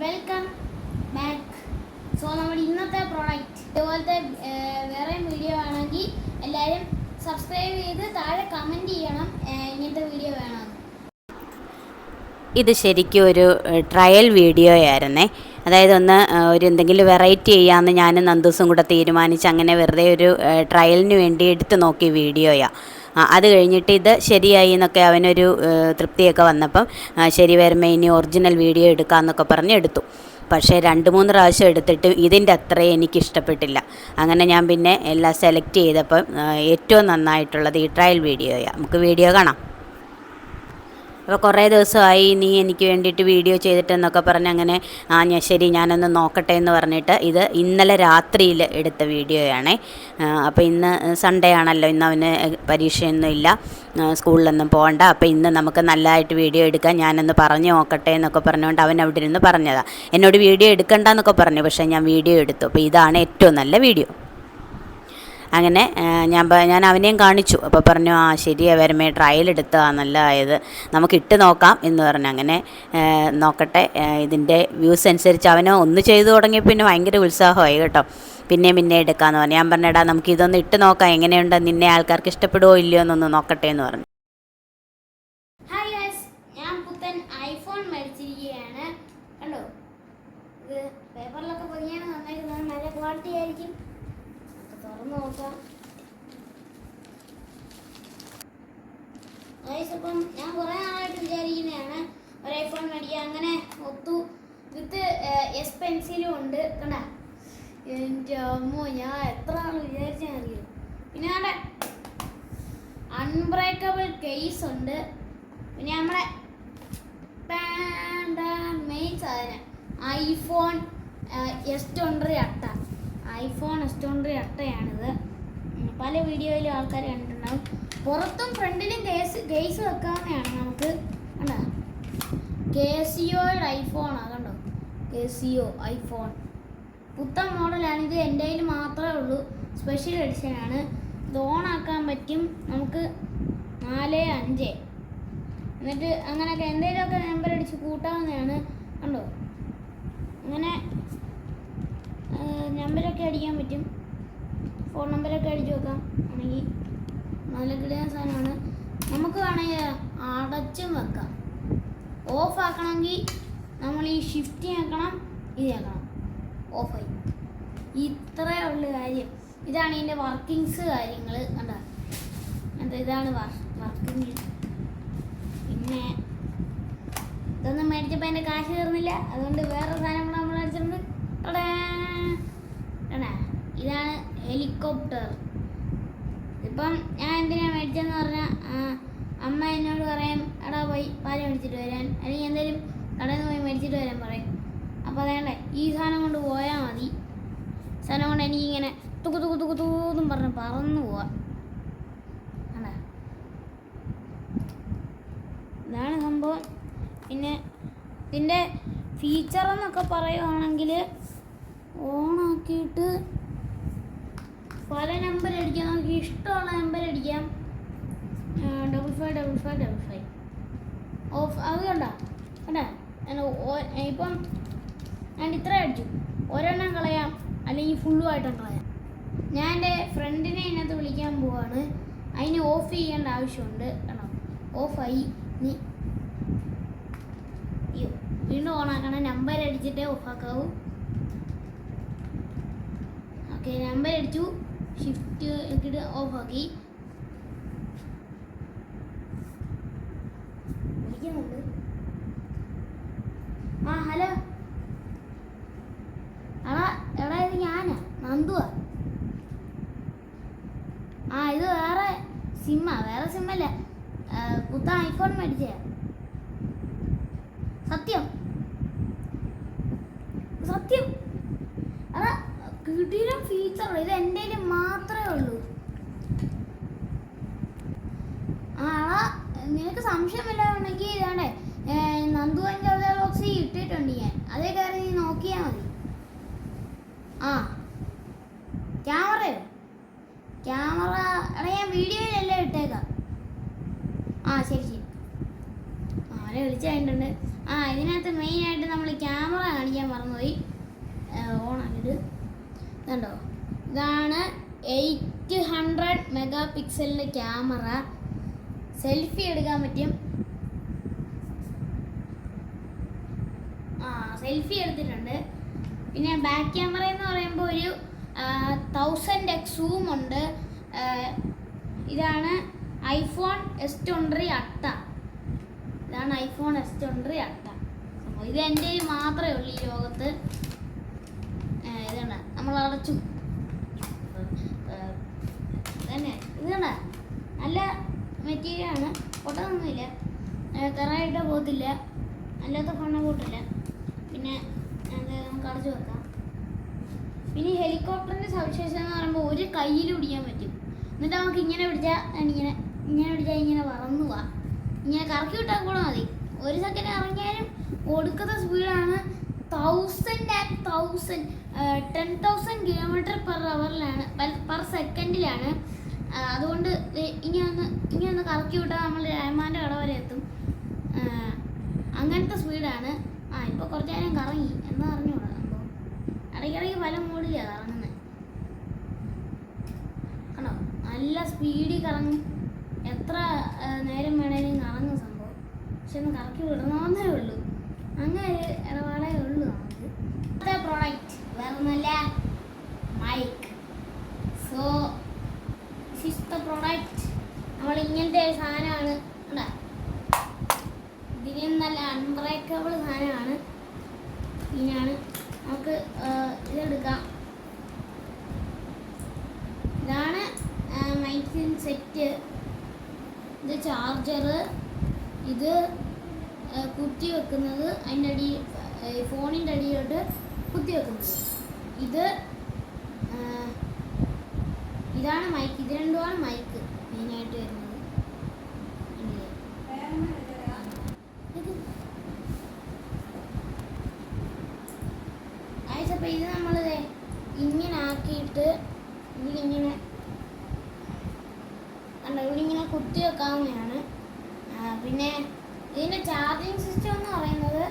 Welcome back so നമ്മുടെ ഇന്നത്തെ product ഇതുപോലത്തെ വേറെ വീഡിയോ ആണെങ്കിൽ എല്ലാവരും സബ്സ്ക്രൈബ് ചെയ്ത് താഴെ കമന്റ് ചെയ്യണം ഇങ്ങനത്തെ വീഡിയോ വേണം ഇത് ശരിക്കും ഒരു ട്രയൽ വീഡിയോ ആയിരുന്നേ. അതായത് ഒന്ന് ഒരു എന്തെങ്കിലും വെറൈറ്റി ചെയ്യാമെന്ന് ഞാനും നന്ദൂസും കൂടെ തീരുമാനിച്ച് അങ്ങനെ വെറുതെ ഒരു ട്രയലിന് വേണ്ടി എടുത്തു നോക്കിയ വീഡിയോയാണ് അത് കഴിഞ്ഞിട്ട് ഇത് ശരിയായി എന്നൊക്കെ അവനൊരു തൃപ്തിയൊക്കെ വന്നപ്പം ശരി വരുമ്പോൾ ഇനി ഒറിജിനൽ വീഡിയോ എടുക്കാമെന്നൊക്കെ പറഞ്ഞ് എടുത്തു. പക്ഷേ രണ്ട് മൂന്ന് പ്രാവശ്യം എടുത്തിട്ട് ഇതിന്റെ അത്രയും എനിക്ക് ഇഷ്ടപ്പെട്ടില്ല അങ്ങനെ ഞാൻ പിന്നെ എല്ലാം സെലക്ട് ചെയ്തപ്പം ഏറ്റവും നന്നായിട്ടുള്ളത് ഈ ട്രയൽ വീഡിയോയാണ് നമുക്ക് വീഡിയോ കാണാം. അപ്പോൾ കുറേ ദിവസമായി നീ എനിക്ക് വേണ്ടിയിട്ട് വീഡിയോ ചെയ്തിട്ടെന്നൊക്കെ പറഞ്ഞ് അങ്ങനെ ആ ഞാൻ ശരി ഞാനൊന്ന് നോക്കട്ടെ എന്ന് പറഞ്ഞിട്ട് ഇത് ഇന്നലെ രാത്രിയിൽ എടുത്ത വീഡിയോയാണേ. അപ്പോൾ ഇന്ന് സൺഡേ ആണല്ലോ ഇന്ന് അവന് പരീക്ഷയൊന്നും ഇല്ല. സ്കൂളിലൊന്നും പോകണ്ട. അപ്പോൾ ഇന്ന് നമുക്ക് നല്ലതായിട്ട് വീഡിയോ എടുക്കാം. ഞാനൊന്ന് പറഞ്ഞു നോക്കട്ടെ എന്നൊക്കെ പറഞ്ഞുകൊണ്ട് അവൻ അവിടെ ഇരുന്ന് പറഞ്ഞതാണ് എന്നോട് വീഡിയോ എടുക്കണ്ടെന്നൊക്കെ പറഞ്ഞു പക്ഷേ ഞാൻ വീഡിയോ എടുത്തു. അപ്പോൾ ഇതാണ് ഏറ്റവും നല്ല വീഡിയോ. അങ്ങനെ ഞാൻ ഞാൻ അവനെയും കാണിച്ചു. അപ്പോൾ പറഞ്ഞു ആ ശരിയാണ് വരുമേ ട്രയൽ എടുത്തതാണ് നല്ലതായത്. നമുക്ക് ഇട്ട് നോക്കാം എന്ന് പറഞ്ഞു. അങ്ങനെ നോക്കട്ടെ ഇതിന്റെ വ്യൂസ് അനുസരിച്ച് അവന് ഒന്ന് ചെയ്തു തുടങ്ങി പിന്നെ ഭയങ്കര ഉത്സാഹമായി കേട്ടോ. പിന്നെ പിന്നെ എടുക്കാമെന്ന് പറഞ്ഞു. ഞാൻ പറഞ്ഞെടാ നമുക്ക് ഇതൊന്ന് ഇട്ട് നോക്കാം. എങ്ങനെയുണ്ട്? നിന്നെ ആൾക്കാർക്ക് ഇഷ്ടപ്പെടുമോ ഇല്ലയോ എന്നൊന്ന് നോക്കട്ടെ എന്ന് പറഞ്ഞു. ഐഫോൺ കണ്ടോ? ഇത് പേപ്പറിലൊക്കെ നല്ല ക്വാളിറ്റി ആയിരിക്കും. തുറന്ന് നോക്കാം. അപ്പം ഞാൻ കുറേ നാളായിട്ട് വിചാരിക്കുന്നതാണ്. ഒരു ഐഫോൺ മേടിക്കുക അങ്ങനെ ഒത്തു. വിത്ത് എസ് പെൻസിലും ഉണ്ട്. കണ്ട? എന്റെ അമ്മോ ഞാൻ എത്ര നാൾ വിചാരിച്ചറിയോ പിന്നെ നമ്മുടെ അൺബ്രേക്കബിൾ കേസ് ഉണ്ട്. പിന്നെ നമ്മുടെ മെയിൻ സാധനം. ഐഫോൺ എസ് ട്വന്റി അട്ട. ഐഫോൺ എസ് ട്വന്റി അട്ടയാണിത് പല വീഡിയോയിലും ആൾക്കാർ കണ്ടിട്ടുണ്ടാവും. പുറത്തും ഫ്രണ്ടിലും കേസ് കേസ് വെക്കാവുന്നതാണ് നമുക്ക്. കണ്ടോ? കെ സിയോയുടെ ഐഫോണാണ് കണ്ടോ? K iPhone. പുത്തൻ മോഡലാണ്. ഇത് എന്റെ കയ്യിൽ മാത്രമേ ഉള്ളൂ. സ്പെഷ്യൽ എഡിഷനാണ്. ഇത് ഓണാക്കാൻ പറ്റും നമുക്ക് നാല് അഞ്ച്. എന്നിട്ട് അങ്ങനെയൊക്കെ എന്തെങ്കിലുമൊക്കെ നമ്പർ അടിച്ച് കൂട്ടാവുന്നതാണ്. കണ്ടോ? അങ്ങനെ നമ്പരൊക്കെ അടിക്കാൻ പറ്റും. ഫോൺ നമ്പരൊക്കെ അടിച്ചു നോക്കാം ആണെങ്കിൽ നല്ല കിടിലൻ സാധനമാണ്. നമുക്ക് വേണമെങ്കിൽ അടച്ചും വെക്കാം. ഓഫ് ആക്കണമെങ്കിൽ നമ്മൾ ഈ ഷിഫ്റ്റ് ആക്കണം ഇത് ആക്കണം. ഓഫായി ഇത്രയേ ഉള്ളു കാര്യം. ഇതാണ് ഇതിന്റെ വർക്കിങ്സ് കാര്യങ്ങൾ കണ്ട? എന്താ ഇതാണ് വർക്കിംഗ് പിന്നെ ഇതൊന്നും മേടിച്ചപ്പോൾ എന്റെ കാശ് തീർന്നില്ല. അതുകൊണ്ട് വേറെ സാധനം നമ്മൾ അടിച്ചിട്ടുണ്ട് ഹെലികോപ്റ്റർ ഇപ്പം ഞാൻ എന്തിനാണ് മേടിച്ചതെന്ന് പറഞ്ഞാൽ അമ്മ എന്നോട് പറയും എടാ പോയി പാൽ മേടിച്ചിട്ട് വരാൻ. അല്ലെങ്കിൽ എന്തെങ്കിലും കടയിൽ നിന്ന് പോയി മേടിച്ചിട്ട് വരാൻ പറയും. അപ്പോൾ അതേണ്ടേ ഈ സാധനം കൊണ്ട് പോയാൽ മതി. സാധനം കൊണ്ട് എനിക്കിങ്ങനെ തുക്കു തുക്കു തുക്കു തൂന്നും പറഞ്ഞ് പറന്നു പോവാം. ഇതാണ് സംഭവം. പിന്നെ ഇതിന്റെ ഫീച്ചർ എന്നൊക്കെ പറയുവാണെങ്കിൽ ഓണാക്കിയിട്ട് പല നമ്പർ അടിക്കാം. നമുക്ക് ഇഷ്ടമുള്ള നമ്പർ അടിക്കാം. Double five double five double five off അത് കണ്ടോ? കണ്ട? ഇപ്പം ഞാൻ ഇത്ര അടിച്ചു. ഒരെണ്ണം കളയാം. അല്ലെങ്കിൽ ഫുള്ളുമായിട്ടും കളയാം. ഞാൻ എന്റെ ഫ്രണ്ടിനെ ഇതിനകത്ത് വിളിക്കാൻ പോവാണ്. അതിന് ഓഫ് ചെയ്യേണ്ട ആവശ്യമുണ്ട്. കണ്ടോ? ഓഫായി നീ വീണ്ടും ഓണാക്കണം നമ്പർ അടിച്ചിട്ടേ ഓഫാക്കാവൂ ഓക്കെ നമ്പർ അടിച്ചു. ഷിഫ്റ്റ് ഇട്ടിട്ട് ഓഫ് ആക്കി. ആ ഹലോ. എടാ എടാ ഇത് ഞാനാ നന്ദുവാ. ആ ഇത് വേറെ സിമ്മാ വേറെ സിമ്മല്ല. പുത്ത ഐഫോൺ മേടിച്ച സത്യം? സത്യം? എടാ കിടിലം ഫീച്ചർ ഇത് എന്റെ മാത്രമേ ഉള്ളൂ. ആ എടാ നിനക്ക് സംശയമില്ലാണെങ്കിൽ ഉണ്ടെങ്കിൽ ഇതാണ്ടേ നന്ദുവന്റെ ബോക്സിൽ ഇട്ടിട്ടുണ്ട് ഞാൻ. അതേ കയറി നീ നോക്കിയാൽ മതി. ആ. ക്യാമറയോ ക്യാമറ എടാ ഞാൻ വീഡിയോയിലല്ലേ ഇട്ടേക്കാം. ആ ശരി ശരി. ആരെ വിളിച്ചായിട്ടുണ്ട് ആ ഇതിനകത്ത് മെയിനായിട്ട് നമ്മൾ ക്യാമറ കാണിക്കാൻ മറന്നുപോയി. ഓണാക്കിയിട്ട് ഇതുണ്ടോ ഇതാണ് എയ്റ്റ് ഹൺഡ്രഡ് മെഗാ പിക്സലിന്റെ ക്യാമറ. സെൽഫി എടുക്കാൻ പറ്റും. ആ സെൽഫി എടുത്തിട്ടുണ്ട്. പിന്നെ ബാക്ക് ക്യാമറ എന്ന് പറയുമ്പോൾ ഒരു തൗസൻഡ് എക്സ് സൂം ഉണ്ട്. ഇതാണ് ഐഫോൺ എസ് ട്വന്റി അട്ട ഇതാണ് ഐഫോൺ എസ് ട്വന്റി അട്ട ഇത് എന്റെ മാത്രമേ ഉള്ളൂ ഈ ലോകത്ത്. ഇതാണ്. നമ്മൾ അടച്ചു. തന്നെ. ഇതാണ് നല്ല മെറ്റീരിയലാണ് പൊട്ടൊന്നുമില്ല കറായിട്ട് പോകത്തില്ല. അല്ലാത്ത ഫണ്ണ പോട്ടില്ല പിന്നെ നമുക്ക് അടച്ചു വെക്കാം. പിന്നെ ഹെലികോപ്റ്ററിന്റെ സവിശേഷത എന്ന് പറയുമ്പോൾ ഒരു കയ്യിൽ പിടിക്കാൻ പറ്റും. എന്നിട്ട് നമുക്ക് ഇങ്ങനെ പിടിച്ചാൽ ഇങ്ങനെ ഇങ്ങനെ പിടിച്ചാൽ ഇങ്ങനെ വളർന്നു പോവാം. ഇങ്ങനെ കറക്കി വിട്ടാൽ കൂടെ മതി. ഒരു സെക്കൻഡ് ഇറങ്ങിയാലും ഒടുക്കത്തെ സ്പീഡാണ് thousand and thousand ten thousand kilometre per അവറിലാണ് per സെക്കൻഡിലാണ് അതുകൊണ്ട് ഇനി ഒന്ന് ഇനി ഒന്ന് കറക്കി വിട്ടാൽ നമ്മൾ രഹമാന്റെ കട വരെ എത്തും. അങ്ങനത്തെ സ്പീഡാണ് ആ ഇപ്പോൾ കുറച്ച് നേരം കറങ്ങി എന്ന് അറിഞ്ഞൂടാ സംഭവം. ഇടയ്ക്കിടയ്ക്ക് പല മൂടിലാണ് കറങ്ങുന്നത് കണ്ടോ? നല്ല സ്പീഡിൽ കറങ്ങും. എത്ര നേരം വേണേലും കറങ്ങും സംഭവം. പക്ഷെ ഒന്ന് കറക്കി വിടണമെന്നേ ഉള്ളൂ. അങ്ങനെ ഒരു ഉള്ളൂ നമുക്ക്. പ്രോഡക്റ്റ് വേറെ മൈക്ക് സോ ദിസ് പ്രോഡക്റ്റ് നമ്മൾ ഇങ്ങനത്തെ ഒരു സാധനമാണ്. ഇതിനും നല്ല അൺബ്രേക്കബിൾ സാധനമാണ്. ഇതിനാണ് നമുക്ക് ഇതെടുക്കാം. ഇതാണ് മൈക്കിൻ സെറ്റ് ഇത് ചാർജർ ഇത് കുത്തി വെക്കുന്നത് അതിന്റെ അടി ഫോണിന്റെ അടിയിലോട്ട് കുത്തി വെക്കുന്നത്. ഇത് ഇതാണ് മൈക്ക് ഇത് രണ്ടുമാണ് മൈക്ക് മെയിനായിട്ട് വരുന്നത്. അപ്പം ഇത് നമ്മളിത് ഇങ്ങനെ ആക്കിയിട്ട് ഇതിലിങ്ങനെ കണ്ടോ ഇവിടെ ഇങ്ങനെ കുത്തി വെക്കാവുന്നതാണ്. പിന്നെ ഇതിന്റെ ചാർജിങ് സിസ്റ്റം എന്ന് പറയുന്നത്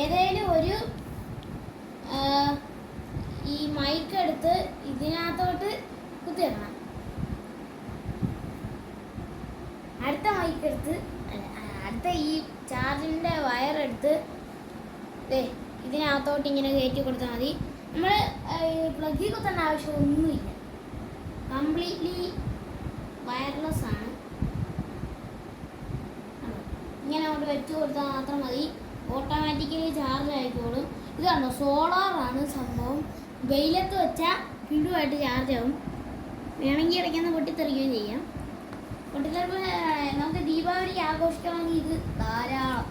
ഏതേലും ഒരു ഈ മൈക്ക് എടുത്ത് ഇതിനകത്തോട്ട് കുത്തി വെക്കണം അടുത്ത മൈക്ക് എടുത്ത് അടുത്ത ഈ ചാർജിന്റെ ദേ ഇതിനകത്തോട്ട് ഇങ്ങനെ കയറ്റി കൊടുത്താൽ മതി. നമ്മൾ പ്ലഗിൽ കുത്തേണ്ട ആവശ്യമൊന്നുമില്ല കംപ്ലീറ്റ്ലി വയർലെസ് ആണ് കണ്ടോ? ഇങ്ങനെ അങ്ങോട്ട് വെച്ച് കൊടുത്താൽ മാത്രം മതി. ഓട്ടോമാറ്റിക്കലി ചാർജ് ആയിക്കോളും. ഇത് കണ്ടോ? സോളാറാണ് സംഭവം. വെയിലത്ത് വെച്ചാൽ കിടുവായിട്ട് ചാർജ് ആവും. വേണമെങ്കിൽ ഇടയ്ക്കൊന്ന് പൊട്ടിത്തെറിക്കുകയും ചെയ്യാം. പൊട്ടിത്തെറിപ്പ് നമുക്ക് ദീപാവലിക്ക് ആഘോഷിക്കണമെങ്കിൽ ഇത് ധാരാളം.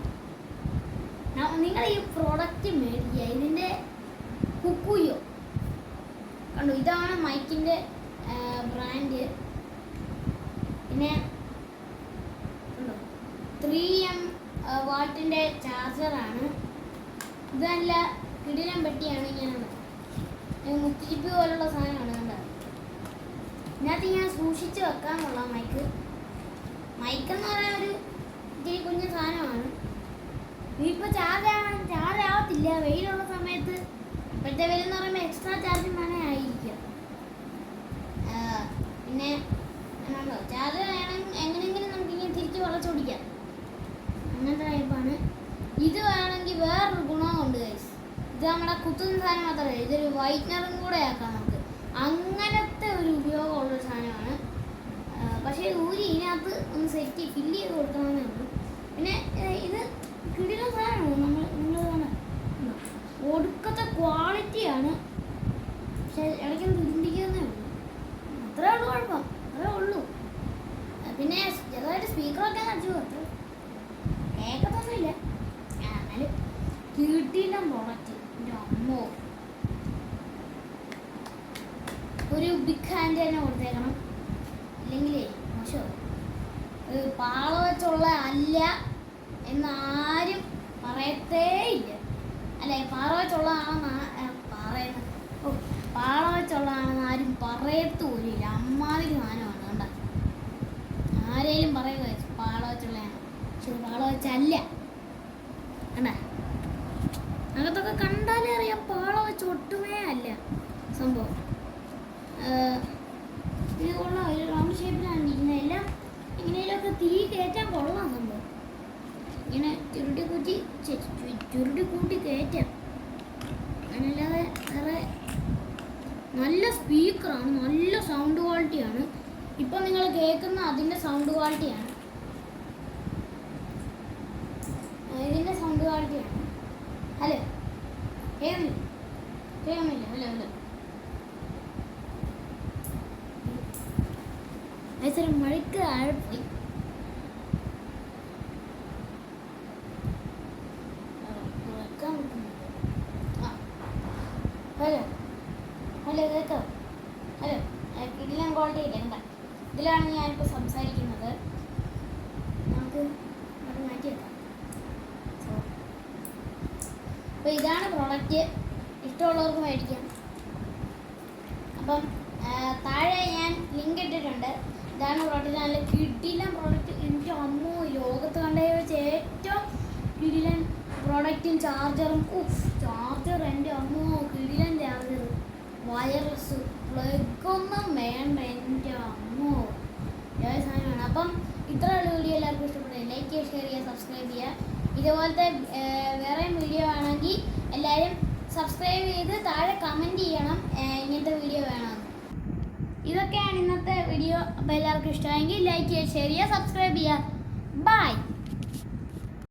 നിങ്ങൾ ഈ പ്രോഡക്റ്റ് മേടിക്കുക. ഇതിന്റെ കുക്കുയോ കണ്ടു? ഇതാണ് മൈക്കിന്റെ ബ്രാൻഡ് പിന്നെ ത്രീ വാട്ടിന്റെ ചാർജറാണ് ഇത് നല്ല കിടിലം പെട്ടിയാണ് ഇങ്ങനെ മുത്തിരിപ്പ് പോലുള്ള സാധനമാണ് കണ്ടത് ഇതിനകത്ത് ഞാൻ സൂക്ഷിച്ച് വെക്കാനുള്ള മൈക്ക് മൈക്ക് എന്ന് പറയാൻ ഒരു ഇത്തിരി കുഞ്ഞു സാധനമാണ്. ഇതിപ്പോൾ ചാർജ് ആവാൻ ചാർജ് ആവത്തില്ല. വെയിലുള്ള സമയത്ത് ഇപ്പോഴത്തെ വെയിൽ എന്ന് പറയുമ്പോൾ എക്സ്ട്രാ ചാർജും വേണേ ആയിരിക്കും. പിന്നെ ചാർജ് വേണം എങ്ങനെയെങ്കിലും നമുക്ക് ഇങ്ങനെ തിരിച്ച് വളച്ചോടിക്കാം അങ്ങനത്തെ ടൈപ്പാണ് ഇത് വേണമെങ്കിൽ വേറൊരു ഗുണമുണ്ട് ഗൈസ് ഇത് നമ്മുടെ കുത്തുന്ന സാധനം മാത്രമല്ല ഇതൊരു വൈറ്റ്നറും കൂടെ ആക്കാം നമുക്ക്. അങ്ങനത്തെ ഒരു ഉപയോഗമുള്ള സാധനമാണ്. പക്ഷേ ഊരി ഇതിനകത്ത് ഒന്ന് സെറ്റ് ഫില്ല് ചെയ്ത് കൊടുക്കണമെന്നേ ഉള്ളൂ. പിന്നെ ഇത് കിടില സാധനമാണ്. നമ്മൾ നിങ്ങൾ ഒടുക്കത്തെ ക്വാളിറ്റിയാണ് പക്ഷെ ഇടയ്ക്കൊന്ന് ദുരിന്തിക്കുന്നേ ഉള്ളൂ. അത്രേ ഉള്ളൂ കുഴപ്പം. അത്രേ ഉള്ളൂ. പിന്നെ ചെറുതായിട്ട് സ്പീക്കറൊക്കെ അടിച്ചു അത്ര കേൾക്കത്തൊന്നുമില്ല എന്നാലും കിട്ടിയില്ല പ്രോഡക്റ്റ് അമ്മോ. ഒരു ബിഗ് ഹാൻഡ് തന്നെ കൊടുത്തേക്കണം. ഇല്ലെങ്കിലേ മോശോ. പാള വെച്ചുള്ള അല്ല എന്നാരും പറയത്തേ ഇല്ല അല്ലെ പാറ വെച്ചുള്ളതാണെന്ന് പറയുന്നത്. ഓ പാള വെച്ചുള്ളതാണെന്ന് ആരും പറയത്തു പോലില്ല അമ്മാതിരി സാധനമാണ് കണ്ട ആരേലും പറയുക പാള വെച്ചുള്ളതാണ് പക്ഷെ ഇത് പാള വെച്ചല്ല കണ്ടാ അകത്തൊക്കെ കണ്ടാലേ അറിയാം പാള വെച്ച് ഒട്ടുമേ അല്ല സംഭവം ഏഹ്, ഇത് കൊള്ളാം ഒരു റൗണ്ട് ഷേപ്പിലാണ് ഇരിക്കുന്നത് എല്ലാം ഇങ്ങനെയൊക്കെ തീ കയറ്റാൻ കൊള്ളാം സംഭവം ഇങ്ങനെ ചുരുട്ടി കൂട്ടി ചെ- ചു- ചുരുട്ടി കൂട്ടി കയറ്റാം. അല്ലാതെ വേറെ നല്ല സ്പീക്കറാണ് നല്ല സൗണ്ട് ക്വാളിറ്റിയാണ്. ഇപ്പം നിങ്ങൾ കേൾക്കുന്ന അതിന്റെ സൗണ്ട് ക്വാളിറ്റിയാണ്. അതിന്റെ സൗണ്ട് ക്വാളിറ്റിയാണ്. ഹലോ കേൾക്കുന്നില്ല? കേൾക്കുന്നില്ല? ഹലോ ഹലോ അതിന് മഴയ്ക്ക് ആഴപ്പോയി വെക്കാൻ പറ്റുന്നില്ല. ആ. ഹലോ ഹലോ കേട്ടോ ഹലോ ഇതിലും ക്വാളിറ്റി ഇല്ല എന്താ ഇതിലാണ് ഞാനിപ്പോൾ സംസാരിക്കുന്നത് നമുക്ക് അത് മാറ്റി വെക്കാം സോ അപ്പോൾ ഇതാണ് പ്രോഡക്റ്റ് ഇഷ്ടമുള്ളവർക്ക് മേടിക്കാം. അപ്പം താഴെ ഞാൻ ലിങ്ക് ഇട്ടിട്ടുണ്ട്. ഇതാണ് പ്രോഡക്റ്റ് നല്ല കിടിലൻ പ്രോഡക്റ്റ് എനിക്ക് അമ്മോ ലോകത്ത് കണ്ടതിൽ വെച്ച് ഏറ്റവും കിടിലൻ പ്രോഡക്റ്റും ചാർജറും ചാർജർ എന്റെ അമ്മോ കിടിലൻ ചാർജർ വയർലെസ് പ്ലഗൊന്നും വേണ്ട എന്റെ അമ്മോ. ഏത് സാധനമാണ്. അപ്പം ഇത്രയുള്ള വീഡിയോ. എല്ലാവർക്കും ഇഷ്ടപ്പെട്ടത് ലൈക്ക് ചെയ്യുക ഷെയർ ചെയ്യുക സബ്സ്ക്രൈബ് ചെയ്യുക. ഇതുപോലത്തെ വേറെ വീഡിയോ ആണെങ്കിൽ എല്ലാവരും സബ്സ്ക്രൈബ് ചെയ്ത് താഴെ കമന്റ് ചെയ്യണം ഇങ്ങനത്തെ വീഡിയോ വേണമെന്ന് ഇതൊക്കെയാണ് ഇന്നത്തെ വീഡിയോ അപ്പോൾ എല്ലാവർക്കും ഇഷ്ടമായെങ്കിൽ ലൈക്ക് ചെയ്യുക ഷെയർ ചെയ്യുക സബ്സ്ക്രൈബ് ചെയ്യുക. ബൈ